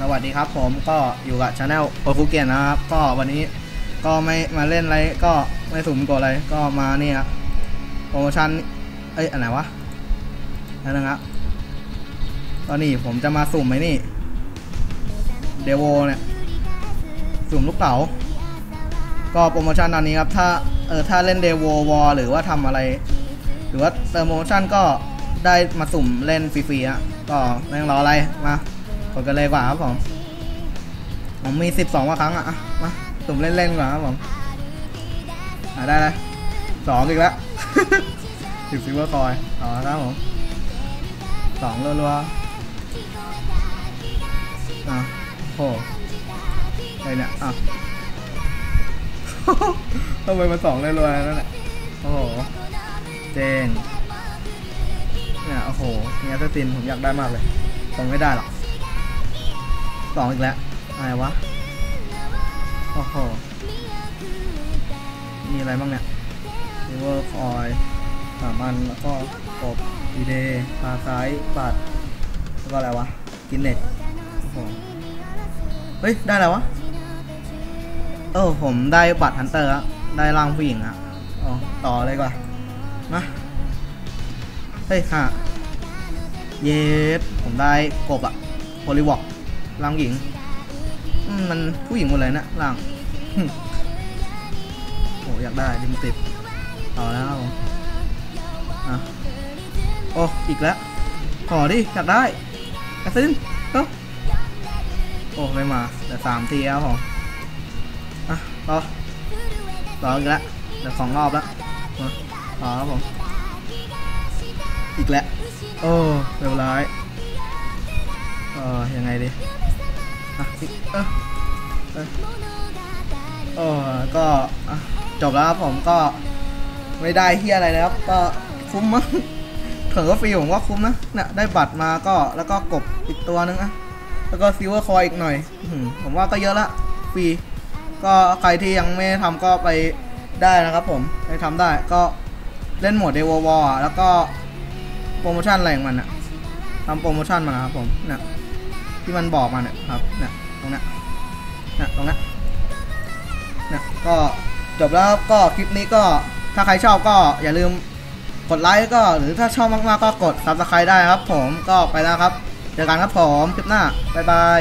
สวัสดีครับผมก็อยู่กับช anel โอคุเกียนนะครับ ก็วันนี้ก็ไม่มาเล่นอะไรก็ไม่สุ่มกดอะไรก็มาเนี่ยโปรโมชั่นเอ้ยอันไหนวะนั่นนะครับตอนนี้ผมจะมาสุ่มไหมนี่เดวโวเนี่ยสุ่มลูกเต๋าก็โปรโมชั่นตอนนี้ครับถ้าเออถ้าเล่นเดวโววอหรือว่าทำอะไร หรือว่าเติมโปรโมชั่นก็ได้มาสุ่มเล่นฟรีๆอะก็ไม่ต้องรออะไรมา ดกันเลยกว่าครับผม ผมมี12กว่าครั้งอะมาสุ่มเล่นๆก่อนครับผมอะได้เลยสองอีกแล้วสิบซิลเวอร์คอยต่อครับผมสองรัวๆอะโหอะไรเนี่ยอะทำไมมันสองรัวๆนั่นแหละโอ้โหเจงเนี่ยโอ้โหมีแอตินผมอยากได้มากเลยคงไม่ได้หรอก สองอีกแล้วอะไรวะ โอ้โห มีอะไรบ้างเนี่ยเ i เวอร์คอยสามันแล้วก็กบดีเดย์ปลาซ้ายปัด แล้วก็อะไรวะ กินเน็ตโอ้โห เฮ้ย ได้แล้ววะ เออ ผมได้บัตรฮันเตอร์อะได้ร่างผู้หญิงอะอ๋อต่อเลยกว่ามาเฮ้ยค่ะ เยสผมได้กบอะโพลิวอก ร่างหญิงมันผู้หญิงหมดเลยนะร่างโอ้อยากได้ดิมติดต่อแล้วผมอะโอ้อีกแล้วขอดิอยากได้กระซินเอ้าโอ้ไม่มาแต่สามทีแล้วผมอะต่อต่ออีกแล้วเดี๋ยวสองรอบแล้วต่อครับผมอีกแล้วโอ้เรียบร้อยเออยังไงดี อะอีกเออเออโอ้ก็จบแล้วครับผมก็ไม่ได้เฮียอะไรเลยครับ ก็คุ้มมั้งเถือว่าฟรีผมว่าคุ้มนะเนี่ยได้บัตรมาก็แล้วก็กบอีกตัวนึงอะแล้วก็ซิลเวอร์คอยอีกหน่อยผมว่าก็เยอะละฟรีก็ใครที่ยังไม่ทำก็ไปได้นะครับผมไปทำได้ก็เล่นโหมดเดววอร์แล้วก็โปรโมชั่นอะไรของมันอะทำโปรโมชั่นมานะครับผมเนี่ย ที่มันบอกมาเนี่ยครับเนี่ยตรงนี้เนี่ยตรงนี้เนี่ยก็จบแล้วก็คลิปนี้ก็ถ้าใครชอบก็อย่าลืมกดไลค์ก็หรือถ้าชอบมากๆก็กด subscribe ได้ครับผมก็ไปแล้วครับ เจอกันครับผมคลิปหน้า บ๊ายบาย